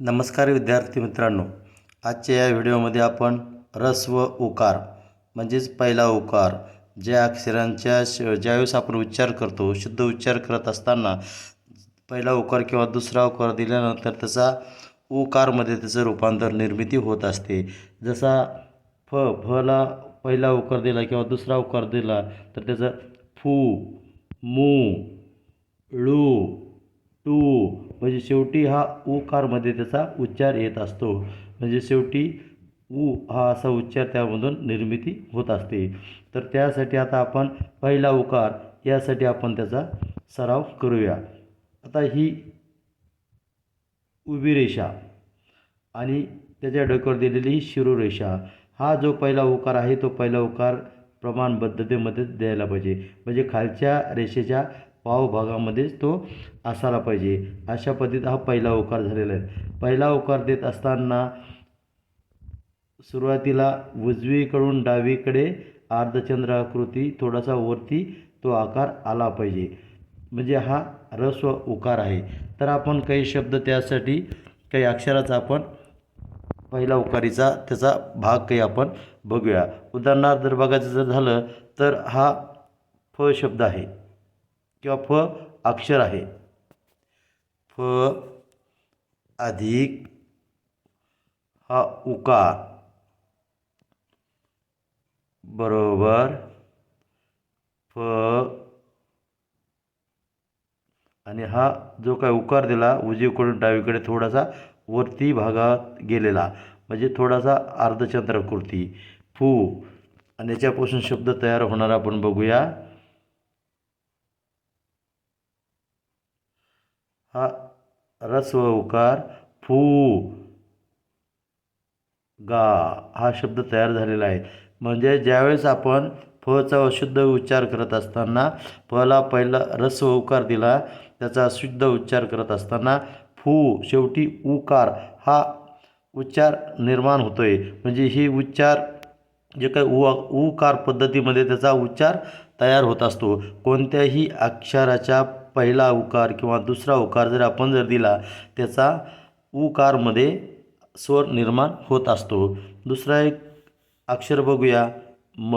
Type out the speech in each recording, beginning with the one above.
नमस्कार विद्यार्थी मित्रांनो. आजच्या या व्हिडिओमध्ये आपण रस व उकार म्हणजेच पहिला उकार ज्या अक्षरांच्या श ज्यावेळेस आपण उच्चार करतो शुद्ध उच्चार करत असताना पहिला उकार किंवा दुसरा उकार दिल्यानंतर त्याचा उकारमध्ये त्याचं रूपांतर निर्मिती होत असते. जसा फ फला पहिला उकार दिला किंवा दुसरा उकार दिला तर त्याचं फू मू ळू म्हणजे शेवटी हा उकारमध्ये त्याचा उच्चार येत असतो. म्हणजे शेवटी उ हा असा उच्चार त्यामधून निर्मिती होत असते. तर त्यासाठी आता आपण पहिला उकार यासाठी आपण त्याचा सराव करूया. आता ही उभी रेषा आणि त्याच्या डोक्यावर दिलेली ही शिरोरेषा हा जो पहिला उकार आहे तो पहिला उकार प्रमाणबद्धतेमध्ये द्यायला पाहिजे. म्हणजे खालच्या रेषेच्या पावभागामध्येच तो असायला पाहिजे. अशा पद्धतीत हा पहिला उकार झालेला आहे. पहिला उकार देत असताना सुरुवातीला उजवीकडून डावीकडे अर्धचंद्र आकृती थोडासा वरती तो आकार आला पाहिजे. म्हणजे हा रस्व उकार आहे. तर आपण काही शब्द त्यासाठी काही अक्षराचा आपण पहिला उकारीचा त्याचा भाग काही आपण बघूया. उदाहरणार्थ जर बघायचं जर झालं तर हा फ शब्द आहे. किंवा फ अक्षर आहे. फ अधिक हा उकार. बरोबर. फ आणि हा जो काय उकार दिला उजवीकडून डावीकडे थोडासा वरती भागात गेलेला. म्हणजे थोडासा अर्धचंद्रकृती. फू. आणि याच्यापासून शब्द तयार होणार आपण बघूया. हा रस्व उकार फू गा हा शब्द तयार झालेला आहे. म्हणजे ज्यावेळेस आपण फचा अशुद्ध उच्चार करत असताना फला पहिला रस्व उकार दिला त्याचा शुद्ध उच्चार करत असताना फू शेवटी उकार हा उच्चार निर्माण होतो आहे म्हणजे ही उच्चार जे काही उ उकार पद्धतीमध्ये त्याचा उच्चार तयार होत असतो. कोणत्याही अक्षराच्या पहिला उकार किंवा दुसरा उकार जर आपण जर दिला त्याचा उकारमध्ये स्वर निर्माण होत असतो. दुसरा एक अक्षर बघूया. म.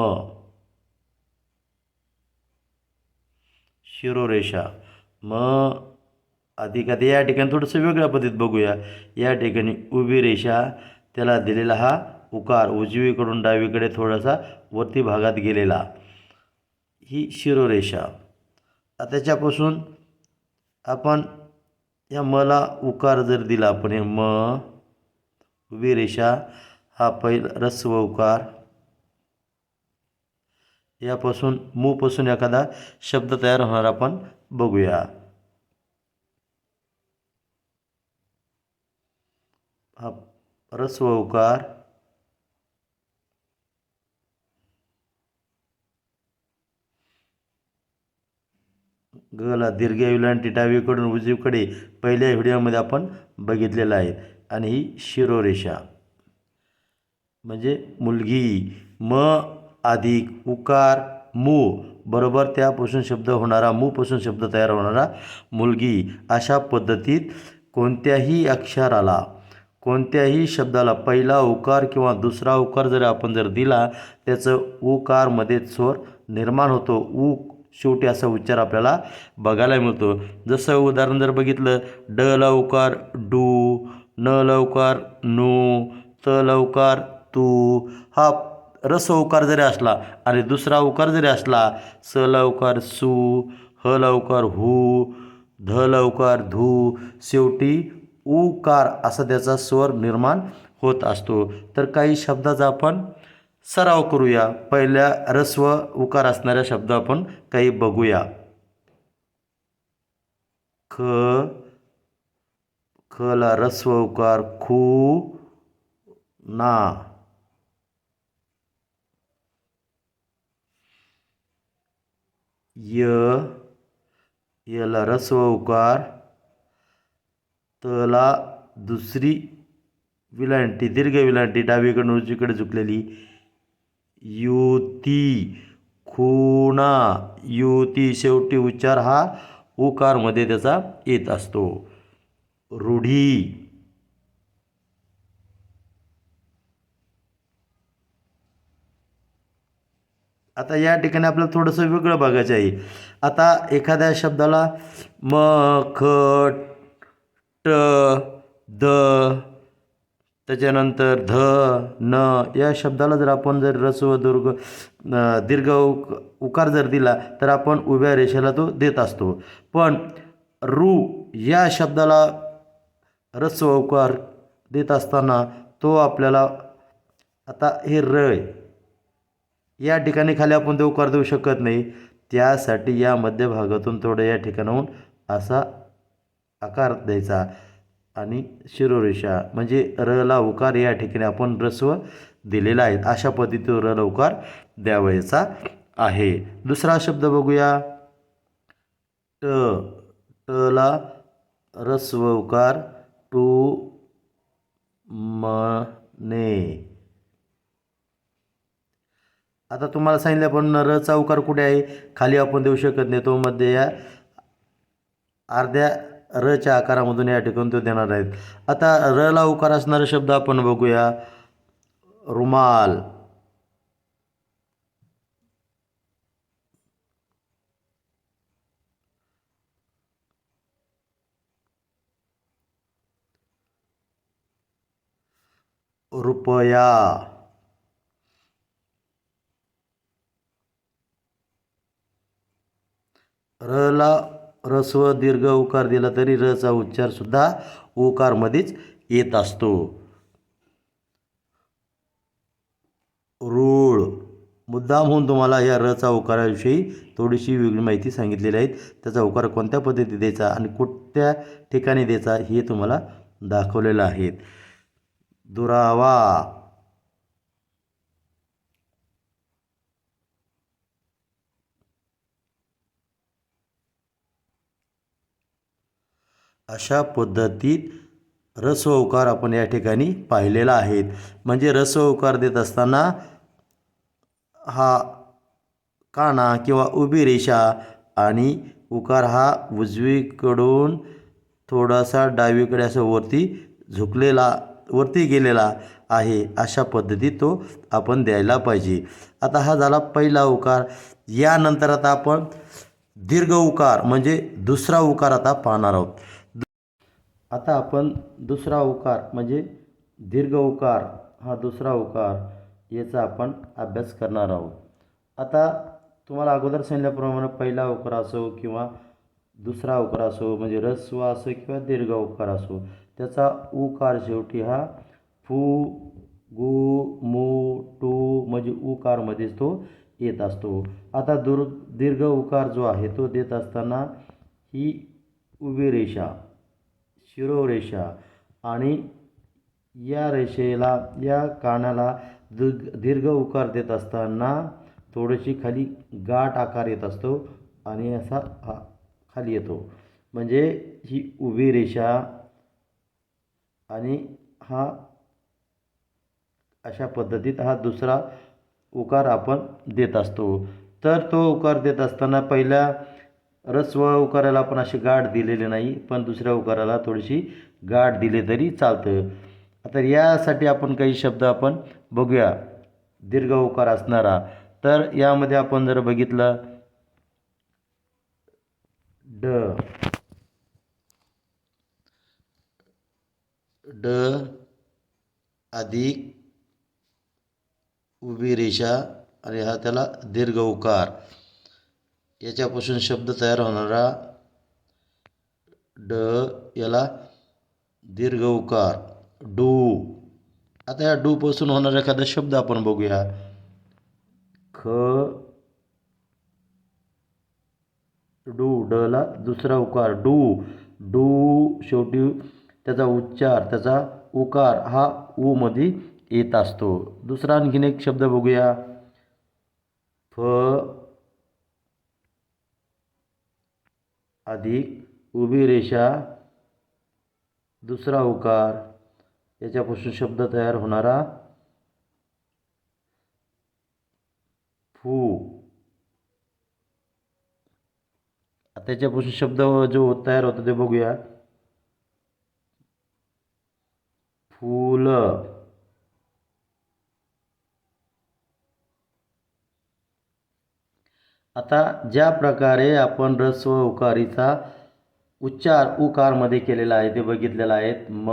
शिरोरेषा. म. अधिक आता या ठिकाणी थोडंसं वेगळ्या पद्धतीत बघूया. या ठिकाणी उभी रेषा त्याला दिलेला हा उकार उजवीकडून डावीकडे थोडासा वरती भागात गेलेला. ही शिरोरेषा. त्याच्यापासून आपण या मला उकार जर दिला आपण हे म उभी रेषा हा पहिला रस्व उकार. यापासून मूपासून एखादा शब्द तयार होणार आपण बघूया. हा रस्व उकार. गला दीर्घ विलांटी डावीकडून उजवीकडे पहिल्या व्हिडिओमध्ये आपण बघितलेलं आहे. आणि ही शिरोरेषा. म्हणजे मुलगी म अधिक उकार मू बरोबर त्यापासून शब्द होणारा मूपासून शब्द तयार होणारा मुलगी. अशा पद्धतीत कोणत्याही अक्षराला कोणत्याही शब्दाला पहिला उकार किंवा दुसरा उकार जर आपण जर दिला त्याचं उकारमध्ये स्वर निर्माण होतो. उ शेवटी असा उच्चार आपल्याला बघायला मिळतो. जसं उदाहरण जर बघितलं ड लवकार डू न लवकार नू त लवकार तू हा रस उकार जरी असला आणि दुसरा उकार जरी असला स लवकार सू ह लवकार हू ध लवकार धू शेवटी उकार असा त्याचा स्वर निर्माण होत असतो. तर काही शब्दाचा आपण सराव करूया. पहिल्या रस्व उकार असणाऱ्या शब्द आपण काही बघूया. ख खला रस्व उकार खू ना. य याला रस्व उकार तला दुसरी विलांटी दीर्घ विलांटी डावीकडून उजवीकडे झुकलेली युती. खुणा. युती शेवटी उच्चार हा उकारमध्ये त्याचा येत असतो. रूढी. आता या ठिकाणी आपल्याला थोडंसं वेगळं बघायचं आहे. आता एखाद्या शब्दाला म ख ट द त्याच्यानंतर ध न या शब्दाला जर आपण जर रस्व दुर्ग दीर्घ उक उकार जर दिला तर आपण उभ्या रेषेला तो देत असतो. पण रु या शब्दाला रस्व उकार देत असताना तो आपल्याला आता हे र या ठिकाणी खाली आपण ते उकार देऊ शकत नाही. त्यासाठी या मध्यभागातून थोडं या ठिकाणाहून असा आकार द्यायचा. आणि शिरोरेषा म्हणजे रला उकार या ठिकाणी आपण रस्व दिलेला आहे. अशा पद्धतीने र उकार द्यावयाचा आहे. दुसरा शब्द बघूया. ट टला रस्व उकार टू मने आता तुम्हाला सांगितलं पण रचा उकार कुठे आहे? खाली आपण देऊ शकत नाही. तो मध्ये या अर्ध्या रच्या आकारामधून या ठिकाणी तो देणार आहेत. आता रला उकार असणारा शब्द आपण बघूया. रुमाल. रुपया. रला रस्व दीर्घ उकार दिला तरी रचा उच्चारसुद्धा उकारमध्येच येत असतो. रूळ मुद्दाम होऊन तुम्हाला या रचा उकाराविषयी थोडीशी वेगळी माहिती सांगितलेली आहे. त्याचा उकार कोणत्या पद्धती द्यायचा आणि कोणत्या ठिकाणी द्यायचा हे तुम्हाला दाखवलेलं आहे. दुरावा. अशा पद्धतीत रस्व उकार आपण या ठिकाणी पाहिलेला आहेत म्हणजे रस्व उकार देत असताना हा काना किंवा उभी रेषा आणि उकार हा उजवीकडून थोडासा डावीकडे असं वरती झुकलेला वरती गेलेला आहे. अशा पद्धतीत तो आपण द्यायला पाहिजे. आता हा झाला पहिला उकार. यानंतर आता आपण दीर्घ उकार म्हणजे दुसरा उकार आता पाहणार आहोत. आता आपण दुसरा उकार म्हणजे दीर्घ उकार हा दुसरा उकार याचा आपण अभ्यास करणार आहोत. आता तुम्हाला अगोदर सांगितल्याप्रमाणे पहिला उकार असो किंवा दुसरा उकार असो म्हणजे रस्व असो किंवा दीर्घ उकार असो त्याचा उकार शेवटी हा फू गु मू टू म्हणजे उकारमध्येच तो येत असतो. आता दुर् दीर्घ उकार जो आहे तो देत असताना ही उभी रेषा शिरोरेषा आणि या रेषेला या कानाला दीर्घ दीर्घ उकार देत असताना थोडीशी खाली गाठ आकार येत असतो आणि असा हा खाली येतो. म्हणजे ही उभी रेषा आणि हा अशा पद्धतीत हा दुसरा उकार आपण देत असतो. तर तो उकार देत असताना पहिल्या रस्व उकाराला आपण अशी गाठ दिलेली नाही पण दुसऱ्या उकाराला थोडीशी गाठ दिली तरी चालतं. आता यासाठी आपण काही शब्द आपण बघूया. दीर्घ उकार असणारा. तर यामध्ये आपण जर बघितलं ड. ड अधिक उभी रेषा आणि हा त्याला दीर्घ उकार. याच्यापासून शब्द तयार होणारा ड याला दीर्घ उकार डू. आता या डूपासून होणारा एखादा शब्द आपण बघूया. ख डू. डला दुसरा उकार डू. डू शेवटी त्याचा उच्चार त्याचा उकार हा ऊमध्ये येत असतो. दुसरा आणखीन एक शब्द बघूया. फ अधिक, उभी रेषा, दुसरा उकार, याच्यापासून शब्द तयार होणारा फू. त्याच्यापासून शब्द जो तयार होतो ते बघूया. फुलं. आता ज्या प्रकारे आपण रस्व उकारीचा उच्चार उकारमध्ये केलेला आहे ते बघितलेलं आहेत म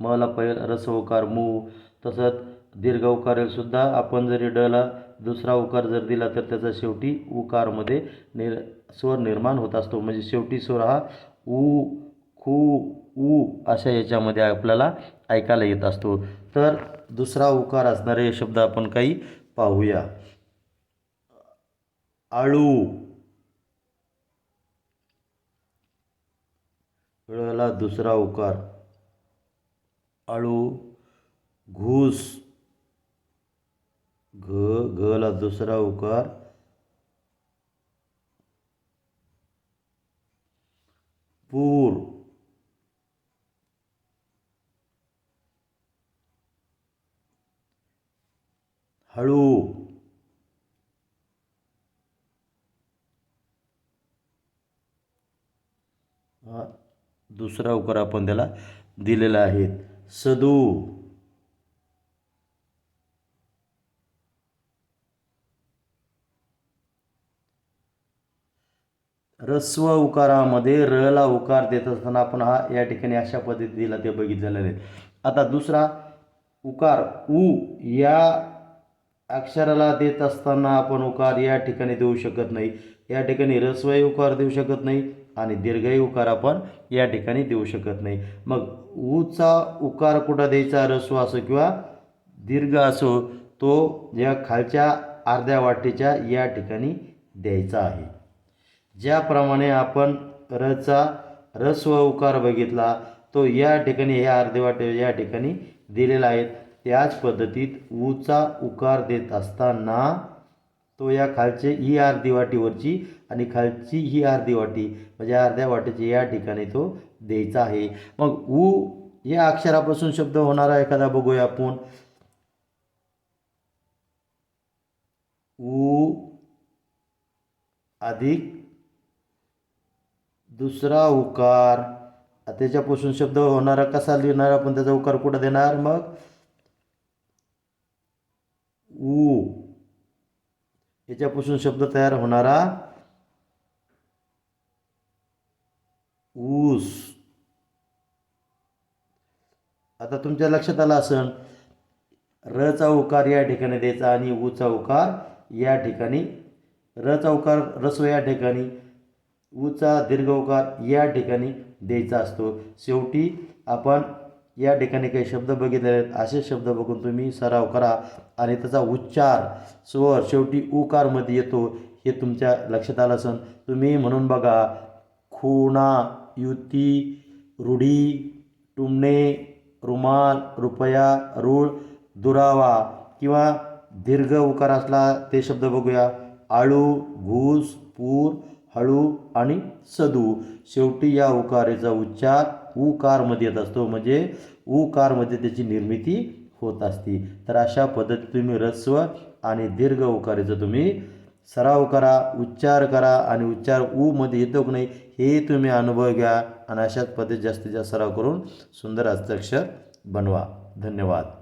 मला पहिला रस्व उकार मू. तसंच दीर्घ उकारेसुद्धा आपण जरी डला दुसरा उकार जर दिला तर त्याचा शेवटी उकारमध्ये निर स्वर निर्माण होत असतो. म्हणजे शेवटी स्वर हा ऊ खू ऊ अशा याच्यामध्ये आपल्याला ऐकायला येत असतो. तर दुसरा उकार असणारे हे शब्द आपण काही पाहूया. आळू. ळला दुसरा उकार. आळू घूस. घ घला दुसरा उकार. पूर. हळू. हा दुसरा उकार आपण त्याला दिलेला आहे. सदू. रस्व उकारामध्ये रला उकार देत असताना आपण हा या ठिकाणी अशा पद्धतीला ते बघितलेलं आहे. आता दुसरा उकार उ या अक्षराला देत असताना आपण उकार या ठिकाणी देऊ शकत नाही. या ठिकाणी रस्वही उकार देऊ शकत नाही. आणि दीर्घही उकार आपण या ठिकाणी देऊ शकत नाही. मग ऊचा उकार कुठं द्यायचा? रस्व असो किंवा दीर्घ असो तो या खालच्या अर्ध्या वाटेच्या या ठिकाणी द्यायचा आहे. ज्याप्रमाणे आपण रचा रस्व उकार बघितला तो या ठिकाणी हे अर्धे वाटे या ठिकाणी दिलेला आहे. त्याच पद्धतीत ऊचा उकार देत असताना तो या खालचे ही अर्धी वाटीवरची आणि खालची ही अर्धी वाटी म्हणजे अर्ध्या वाटीची या ठिकाणी तो द्यायचा आहे. मग ऊ या अक्षरापासून शब्द होणारा एखादा बघूया आपण. ऊ अधिक दुसरा उकार. त्याच्यापासून शब्द होणारा कसा लिहिणार आपण? त्याचा उकार कुठं देणार? मग ऊ याच्यापासून शब्द तयार होणारा ऊस. आता तुमच्या लक्षात आलं असन रचा उकार या ठिकाणी द्यायचा आणि ऊचा उकार या ठिकाणी. रचा उकार रस्व या ठिकाणी. ऊचा दीर्घ उकार या ठिकाणी द्यायचा असतो. शेवटी आपण या ठिकाणी काही शब्द बघितले आहेत. असे शब्द बघून तुम्ही सराव करा आणि त्याचा उच्चार स्वर शेवटी उकारमध्ये येतो हे तुमच्या लक्षात आलं असेल. तुम्ही म्हणून बघा खुणा युती रूढी टुमणे रुमाल रुपया रूळ दुरावा किंवा दीर्घ उकार असला ते शब्द बघूया. आळू घूस पूर हळू आणि सदू. शेवटी या उकारेचा उच्चार उकारमध्ये येत असतो. म्हणजे उकारमध्ये त्याची निर्मिती होत असते. तर अशा पद्धती तुम्ही रस्व आणि दीर्घ उकारेचं तुम्ही सराव करा उच्चार करा आणि उच्चार ऊमध्ये येतो की नाही हे तुम्ही अनुभव घ्या आणि अशाच पद्धती जास्तीत जास्त सराव करून सुंदर हस्ताक्षर बनवा. धन्यवाद.